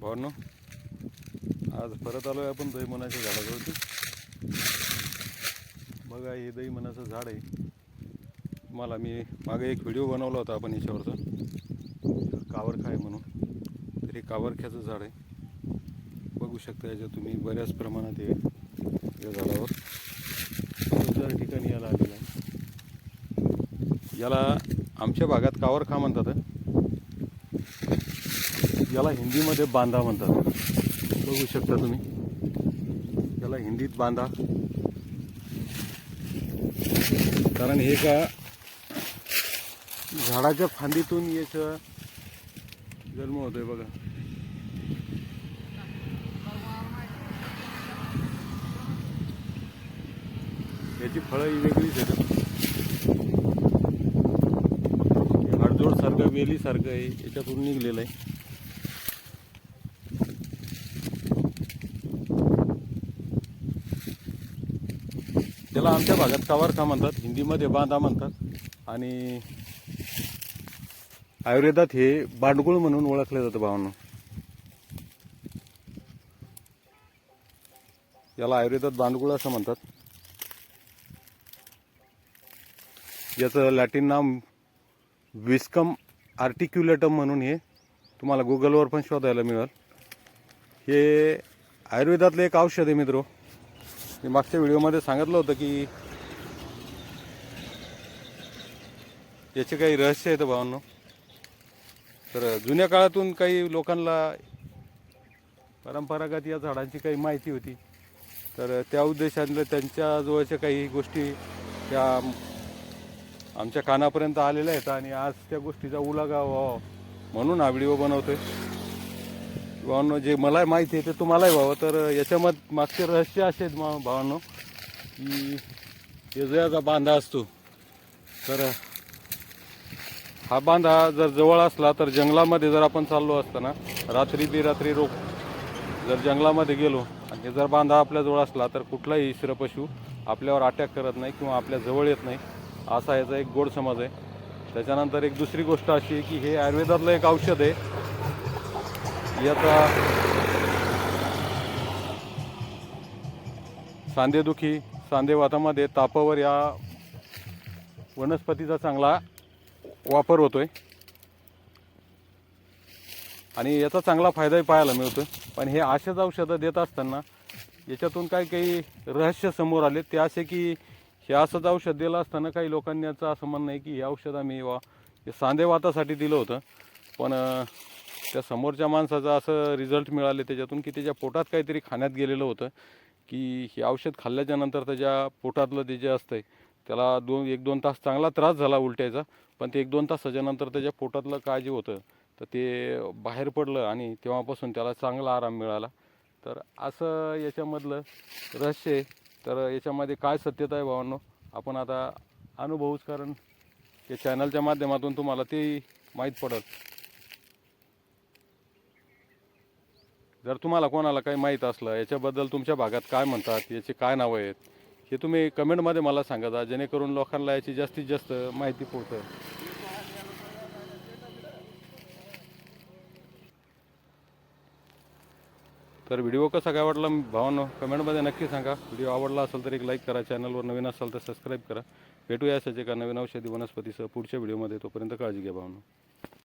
भावनो आज परत आलो आहे आपण दहीमनाच्या झाडाजवळती. बघा हे दहीमनाचं झाड आहे. तुम्हाला मी मागे एक व्हिडिओ बनवला होता आपण याच्यावरचा. कावरखा आहे म्हणून. तर हे कावरख्याचं झाड आहे. बघू शकता याच्यात तुम्ही बऱ्याच प्रमाणात हे या झाडावर. सुंदर ठिकाणी याला आलेलं आहे. याला आमच्या भागात कावरखा म्हणतात याला हिंदीमध्ये बांधा म्हणतात. बघू शकता तुम्ही. याला हिंदीत बांधा. कारण हे का झाडाच्या फांदीतून याचा जन्म होतोय बघा. याची फळं ही वेगळीच आहेत. हाडजोड सारखं वेली सारखं आहे. याच्यातून निघलेलं आहे. त्याला आमच्या भागात कावारखा म्हणतात हिंदीमध्ये बांधा म्हणतात. आणि आयुर्वेदात हे बांडगुळ म्हणून ओळखले जातं भावांना. याला आयुर्वेदात बांडगुळ असं म्हणतात. याचं लॅटिन नाम विस्कम आर्टिक्युलेटम म्हणून हे तुम्हाला गुगलवर पण शोधायला मिळेल. हे आयुर्वेदातलं एक औषध आहे मित्रो. मी मागच्या व्हिडिओमध्ये सांगितलं होतं की याचे काही रहस्य आहेत भावांनो. तर जुन्या काळातून काही लोकांना परंपरागत या झाडांची काही माहिती होती. तर त्या उद्देशाने त्यांच्या जवळच्या काही गोष्टी त्या आमच्या कानापर्यंत आलेल्या आहेत आणि आज त्या गोष्टीचा उलागा व्हावा म्हणून हा व्हिडिओ बनवतोय. भावांनो जे मला माहिती आहे ते तुम्हालाही व्हावं तर याच्यामध्ये मागचे रहस्य असे आहेत मा- भावांनो की हे बांधा असतो तर हा बांधा जर जवळ असला तर जंगलामध्ये जर आपण चाललो असताना रात्री बेरात्री रोख जर जंगलामध्ये गेलो आणि जर बांधा आपल्याजवळ असला तर कुठलाही पशु आपल्यावर अटॅक करत नाही किंवा आपल्या जवळ येत नाही असा याचा एक गोड समज आहे. त्याच्यानंतर एक दुसरी गोष्ट अशी आहे की हे आयुर्वेदातलं एक औषध आहे याचा सांधेदुखी सांधेवातामध्ये तापावर या वनस्पतीचा चांगला वापर होतोय. आणि याचा चांगला फायदाही पाहायला मिळतोय. पण हे असेच औषधं देत असताना याच्यातून काही काही रहस्य समोर आले. ते असे की हे असंच औषध दिलं असताना काही लोकांनी याचं असं म्हणणं आहे की हे औषध आम्ही वा हे सांधेवातासाठी दिलं होतं. पण त्या समोरच्या माणसाचं असं रिझल्ट मिळाले त्याच्यातून की त्याच्या पोटात काहीतरी खाण्यात गेलेलं होतं की हे औषध खाल्ल्याच्या नंतर त्याच्या पोटातलं ते जे असतंय त्याला दोन एक दोन तास चांगला त्रास झाला उलट्याचा पण ते एक दोन तासाच्या नंतर त्याच्या पोटातलं काय जे होतं तर ते बाहेर पडलं आणि तेव्हापासून त्याला चांगला आराम मिळाला. तर असं याच्यामधलं रहस्य आहे. तर याच्यामध्ये काय सत्यता आहे भावांनो आपण आता अनुभवूच कारण या चॅनलच्या माध्यमातून तुम्हाला ते माहीत पडत जर तुम्हाला कोणाला काही माहीत असलं याच्याबद्दल तुमच्या भागात काय म्हणतात याचे काय नावं आहेत हे तुम्ही कमेंटमध्ये मला सांगा जा, जेणेकरून लोकांना याची जास्तीत जास्त माहिती पोहोचेल. तर व्हिडिओ कसा काय वाटला भावांनो कमेंटमध्ये नक्की सांगा. व्हिडिओ आवडला असेल तर एक लाईक करा चॅनलवर नवीन असाल तर सबस्क्राईब करा. भेटूया अशाच एका नवीन औषधी वनस्पतीसह पुढच्या व्हिडिओमध्ये तोपर्यंत काळजी घ्या भावांनो.